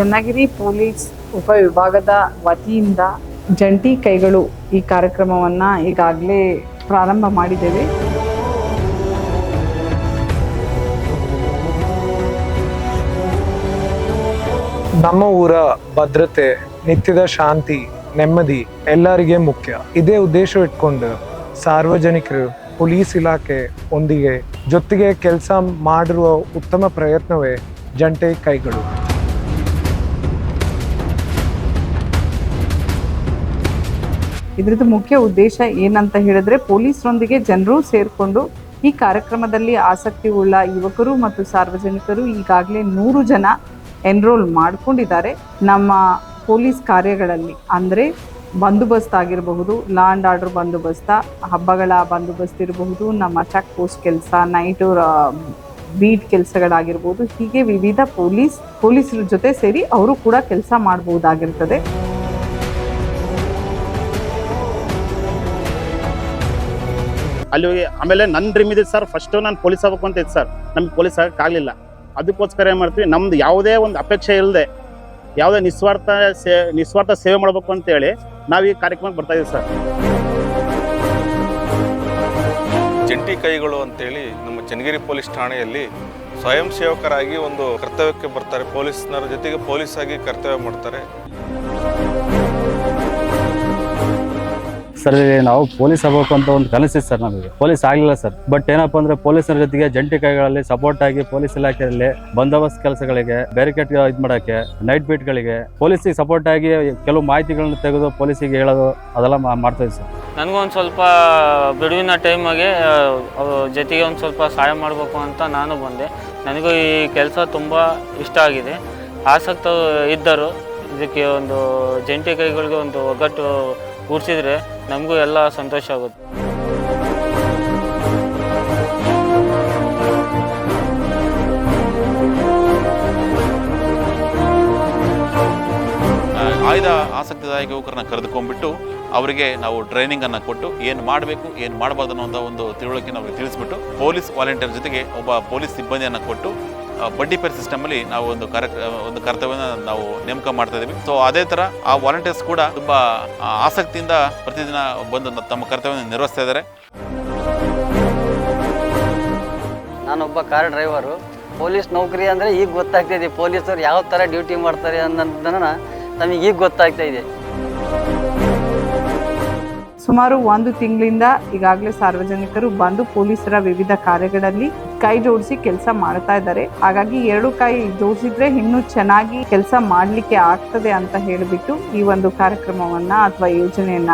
Channagiri police ಉಪವಿಭಾಗದ ವತಿಯಿಂದ ಜಂಟಿ ಕೈಗಳು ಈ ಕಾರ್ಯಕ್ರಮವನ್ನು ಈಗಾಗಲೇ ಪ್ರಾರಂಭ ಮಾಡಿದ್ದೇವೆ. ನಮ್ಮ ಊರ ಭದ್ರತೆ, ನಿತ್ಯದ ಶಾಂತಿ, ನೆಮ್ಮದಿ ಎಲ್ಲರಿಗೆ ಮುಖ್ಯ. ಇದೇ ಉದ್ದೇಶ ಇಟ್ಕೊಂಡು ಸಾರ್ವಜನಿಕರು ಪೊಲೀಸ್ ಇಲಾಖೆ ಒಂದಿಗೆ ಜೊತೆಗೆ ಕೆಲಸ ಮಾಡಿರುವ ಉತ್ತಮ ಪ್ರಯತ್ನವೇ ಜಂಟೆ ಕೈಗಳು. ಇದ್ರದ್ದು ಮುಖ್ಯ ಉದ್ದೇಶ ಏನಂತ ಹೇಳಿದ್ರೆ ಪೊಲೀಸರೊಂದಿಗೆ ಜನರು ಸೇರಿಕೊಂಡು ಈ ಕಾರ್ಯಕ್ರಮದಲ್ಲಿ ಆಸಕ್ತಿ ಉಳ್ಳ ಯುವಕರು ಮತ್ತು ಸಾರ್ವಜನಿಕರು ಈಗಾಗಲೇ ನೂರು ಜನ ಎನ್ರೋಲ್ ಮಾಡಿಕೊಂಡಿದ್ದಾರೆ. ನಮ್ಮ ಪೊಲೀಸ್ ಕಾರ್ಯಗಳಲ್ಲಿ ಅಂದರೆ ಬಂದೋಬಸ್ತ್ ಆಗಿರಬಹುದು ಲಾ ಆ್ಯಂಡ್ ಆರ್ಡರ್ ಬಂದೋಬಸ್ತ, ಹಬ್ಬಗಳ ಬಂದೋಬಸ್ತ್ ಇರಬಹುದು, ನಮ್ಮ ಚೆಕ್ ಪೋಸ್ಟ್ ಕೆಲಸ ನೈಟು ಬೀಟ್ ಕೆಲಸಗಳಾಗಿರ್ಬೋದು, ಹೀಗೆ ವಿವಿಧ ಪೊಲೀಸ್, ಪೊಲೀಸರ ಜೊತೆ ಸೇರಿ ಅವರು ಕೂಡ ಕೆಲಸ ಮಾಡಬಹುದಾಗಿರ್ತದೆ ಅಲ್ಲಿ ಆಮೇಲೆ ನನ್ನ ಡ್ರೀಮ್ ಇದೆ ಸರ್ ಫಸ್ಟ್ ನಾನು ಪೊಲೀಸ್ ಆಗಬೇಕು ಅಂತ ಇತ್ತು ಸರ್ ನಮ್ಗೆ ಪೊಲೀಸ್ ಆಗಕ್ಕಾಗಲಿಲ್ಲ ಅದಕ್ಕೋಸ್ಕರ ಏನು ಮಾಡ್ತೀವಿ, ನಮ್ದು ಯಾವುದೇ ಒಂದು ಅಪೇಕ್ಷೆ ಇಲ್ಲದೆ ಯಾವುದೇ ನಿಸ್ವಾರ್ಥ ಸೇ, ನಿಸ್ವಾರ್ಥ ಸೇವೆ ಮಾಡಬೇಕು ಅಂತೇಳಿ ನಾವು ಈ ಕಾರ್ಯಕ್ರಮಕ್ಕೆ ಬರ್ತಾ ಇದ್ದೀವಿ ಸರ್ ಜಂಟಿ ಕೈಗಳು ಅಂತೇಳಿ ನಮ್ಮ ಚನ್ನಗಿರಿ ಪೊಲೀಸ್ ಠಾಣೆಯಲ್ಲಿ ಸ್ವಯಂ ಸೇವಕರಾಗಿ ಒಂದು ಕರ್ತವ್ಯಕ್ಕೆ ಬರ್ತಾರೆ. ಪೊಲೀಸ್ನರ ಜೊತೆಗೆ ಪೊಲೀಸ್ ಆಗಿ ಕರ್ತವ್ಯ ಮಾಡ್ತಾರೆ. ಸರ್ ನಾವು ಪೊಲೀಸ್ ಆಗಬೇಕು ಅಂತ ಒಂದು ಕನಸಿತ್ತು ಸರ್ ನಮಗೆ. ಪೊಲೀಸ್ ಆಗಲಿಲ್ಲ ಸರ್ ಬಟ್ ಏನಪ್ಪ ಅಂದ್ರೆ ಪೊಲೀಸರ ಜೊತೆಗೆ ಜಂಟಿ ಕೈಗಳಲ್ಲಿ ಸಪೋರ್ಟ್ ಆಗಿ ಪೊಲೀಸ್ ಇಲಾಖೆಯಲ್ಲಿ ಬಂದೋಬಸ್ತ್ ಕೆಲಸಗಳಿಗೆ ಬ್ಯಾರಿಕೇಡ್ ಇದು ಮಾಡೋಕ್ಕೆ ನೈಟ್ ಬೀಟ್ಗಳಿಗೆ ಪೊಲೀಸಿಗೆ ಸಪೋರ್ಟ್ ಆಗಿ ಕೆಲವು ಮಾಹಿತಿಗಳನ್ನ ತೆಗೆದು ಪೊಲೀಸಿಗೆ ಹೇಳೋದು ಅದೆಲ್ಲ ಮಾ- ಮಾಡ್ತಾ ಸರ್ ಸರ್ ನನಗೊಂದು ಸ್ವಲ್ಪ ಬಿಡುವಿನ ಟೈಮಾಗೆ ಜೊತೆಗೆ ಒಂದು ಸ್ವಲ್ಪ ಸಹಾಯ ಮಾಡಬೇಕು ಅಂತ ನಾನು ಬಂದೆ. ನನಗೂ ಈ ಕೆಲಸ ತುಂಬ ಇಷ್ಟ ಆಗಿದೆ. ಆಸಕ್ತ ಇದ್ದರು. ಇದಕ್ಕೆ ಒಂದು ಜಂಟಿ ಕೈಗಳಿಗೆ ಒಂದು ಒಗ್ಗಟ್ಟು ಕೂಡಿಸಿದ್ರೆ ನಮಗೂ ಎಲ್ಲ ಸಂತೋಷ ಆಗುತ್ತೆ. ಆಯ್ದ ಆಸಕ್ತಿದಾಯಕ ಯುವಕರನ್ನ ಕರೆದುಕೊಂಡ್ಬಿಟ್ಟು ಅವರಿಗೆ ನಾವು ಟ್ರೈನಿಂಗ್ ಅನ್ನ ಕೊಟ್ಟು ಏನು ಮಾಡಬೇಕು, ಏನು ಮಾಡಬಾರ್ದು ಅನ್ನೋ ಒಂದು ತಿಳುವಳಿಕೆ ನಾವು ತಿಳಿಸ್ಬಿಟ್ಟು ಪೊಲೀಸ್ ವಾಲಂಟಿಯರ್ ಜೊತೆಗೆ ಒಬ್ಬ ಪೊಲೀಸ್ ಸಿಬ್ಬಂದಿಯನ್ನು ಕೊಟ್ಟು ಬಡ್ಡಿ ಪೇರ್ ಸಿಸ್ಟಮಲ್ಲಿ ನಾವು ಒಂದು ಒಂದು ಕರ್ತವ್ಯನ ನಾವು ನೇಮಕ ಮಾಡ್ತಾ ಇದ್ದೀವಿ. ಸೊ ಅದೇ ಥರ ಆ ವಾಲಂಟಿಯರ್ಸ್ ಕೂಡ ತುಂಬ ಆಸಕ್ತಿಯಿಂದ ಪ್ರತಿದಿನ ಬಂದು ತಮ್ಮ ಕರ್ತವ್ಯವನ್ನು ನಿರ್ವಹಿಸ್ತಾ ಇದ್ದಾರೆ. ನಾನೊಬ್ಬ ಕಾರ್ ಡ್ರೈವರು. ಪೊಲೀಸ್ ನೌಕರಿ ಅಂದರೆ ಈಗ ಗೊತ್ತಾಗ್ತಾ ಇದೆ ಪೊಲೀಸರು ಯಾವ ಥರ ಡ್ಯೂಟಿ ಮಾಡ್ತಾರೆ ಅನ್ನೋದನ್ನ ನಮಗೆ ಈಗ ಗೊತ್ತಾಗ್ತಾ ಇದೆ. ಸುಮಾರು ಒಂದು ತಿಂಗಳಿಂದ ಈಗಾಗಲೇ ಸಾರ್ವಜನಿಕರು ಬಂದು ಪೊಲೀಸರ ವಿವಿಧ ಕಾರ್ಯಗಳಲ್ಲಿ ಕೈ ಜೋಡಿಸಿ ಕೆಲಸ ಮಾಡ್ತಾ ಇದ್ದಾರೆ. ಹಾಗಾಗಿ ಎರಡು ಕೈ ಜೋಡಿಸಿದ್ರೆ ಇನ್ನೂ ಚೆನ್ನಾಗಿ ಕೆಲಸ ಮಾಡಲಿಕ್ಕೆ ಆಗ್ತದೆ ಅಂತ ಹೇಳಿಬಿಟ್ಟು ಈ ಒಂದು ಕಾರ್ಯಕ್ರಮವನ್ನ ಅಥವಾ ಯೋಜನೆಯನ್ನ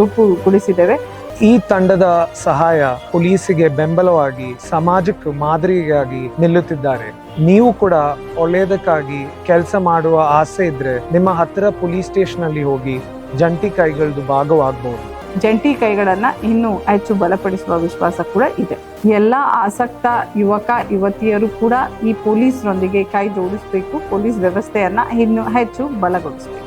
ರೂಪುಗೊಳಿಸಿದ್ದೇವೆ. ಈ ತಂಡದ ಸಹಾಯ ಪೊಲೀಸಿಗೆ ಬೆಂಬಲವಾಗಿ ಸಮಾಜಕ್ಕೆ ಮಾದರಿಯಾಗಿ ನಿಲ್ಲುತ್ತಿದ್ದಾರೆ. ನೀವು ಕೂಡ ಒಳ್ಳೆಯದಕ್ಕಾಗಿ ಕೆಲಸ ಮಾಡುವ ಆಸೆ ಇದ್ರೆ ನಿಮ್ಮ ಹತ್ತಿರ ಪೊಲೀಸ್ ಸ್ಟೇಷನ್ ಅಲ್ಲಿ ಹೋಗಿ ಜಂಟಿ ಕೈಗಳದ್ದು ಭಾಗವಾಗಬಹುದು ಜಂಟಿ ಕೈಗಳನ್ನು ಇನ್ನೂ ಹೆಚ್ಚು ಬಲಪಡಿಸುವ ವಿಶ್ವಾಸ ಕೂಡ ಇದೆ. ಎಲ್ಲ ಆಸಕ್ತ ಯುವಕ, ಯುವತಿಯರು ಕೂಡ ಈ ಪೊಲೀಸ್ರೊಂದಿಗೆ ಕೈ ಜೋಡಿಸಬೇಕು. ಪೊಲೀಸ್ ವ್ಯವಸ್ಥೆಯನ್ನು ಇನ್ನೂ ಹೆಚ್ಚು ಬಲಗೊಳಿಸಬೇಕು.